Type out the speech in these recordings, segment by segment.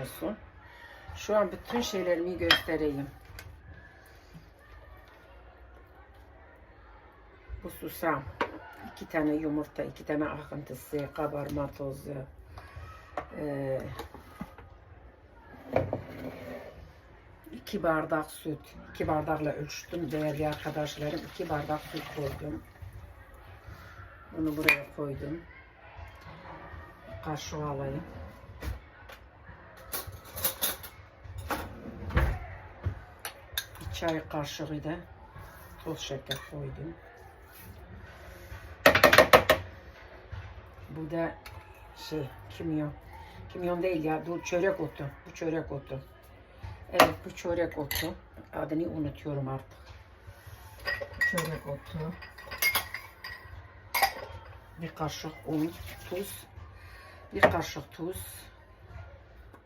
olsun. Şu an bütün şeylerimi göstereyim. Bu susam. iki tane yumurta, iki tane akıntısı, kabarma tozu. Ee, iki bardak süt. iki bardakla ölçtüm değerli arkadaşlarım. iki bardak süt koydum. Bunu buraya koydum. Kaşığı alayım. Çay kaşığı da toz şeker koydum. Bu da şey kimyon. Kimyon değil ya bu çörek otu. Bu çörek otu. Evet bu çörek otu. Adını unutuyorum artık. Çörek otu. Bir kaşık un, tuz. Bir kaşık tuz.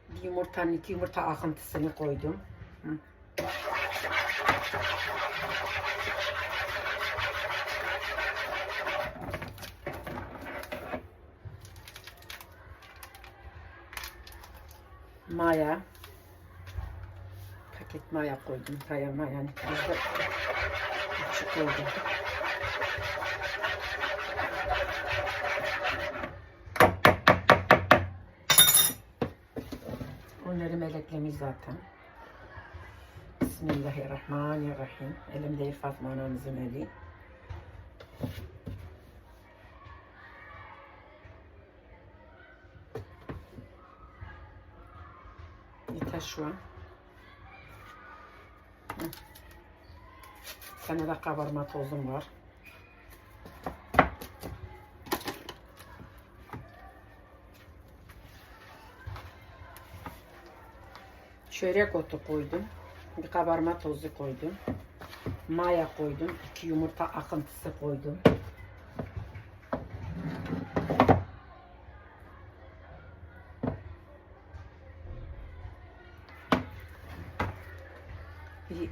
Bir yumurtanın iki yumurta akıntısını koydum. Hı. Maya. Paket maya koydum. Maya. Yani bizde küçük koydum. Onları meleklemiş zaten. Bismillahirrahmanirrahim. Elimde Fatma anamızın eli. Yeter şu an. Sana da kabarma tozum var. Çörek otu koydum. Bir kabarma tozu koydum. Maya koydum. iki yumurta akıntısı koydum. Bir,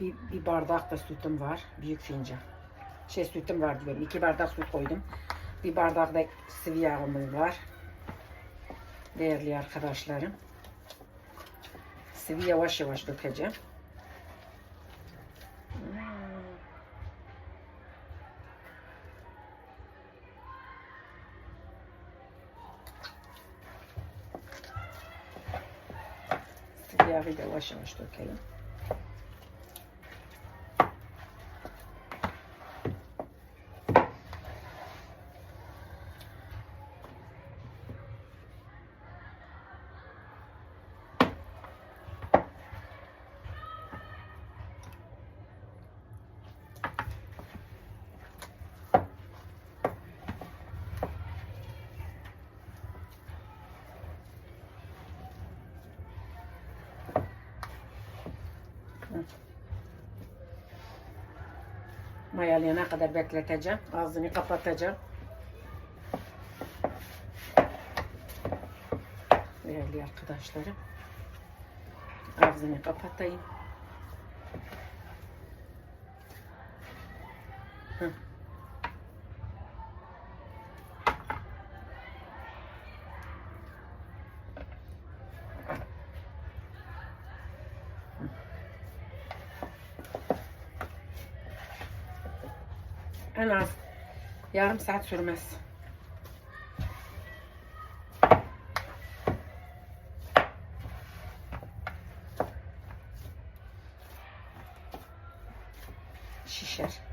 bir, bir bardak da sütüm var. Büyük fincan. Şey sütüm var diyorum. İki bardak süt koydum. Bir bardak da sıvı yağım var. Değerli arkadaşlarım. Sıvı yavaş yavaş dökeceğim. Sıvı yağı yavaş yavaş dökelim. Mayalayana kadar bekleteceğim. Ağzını kapatacağım. Değerli arkadaşlarım. Ağzını kapatayım. Hı. En az yarım saat sürmez. Şişer.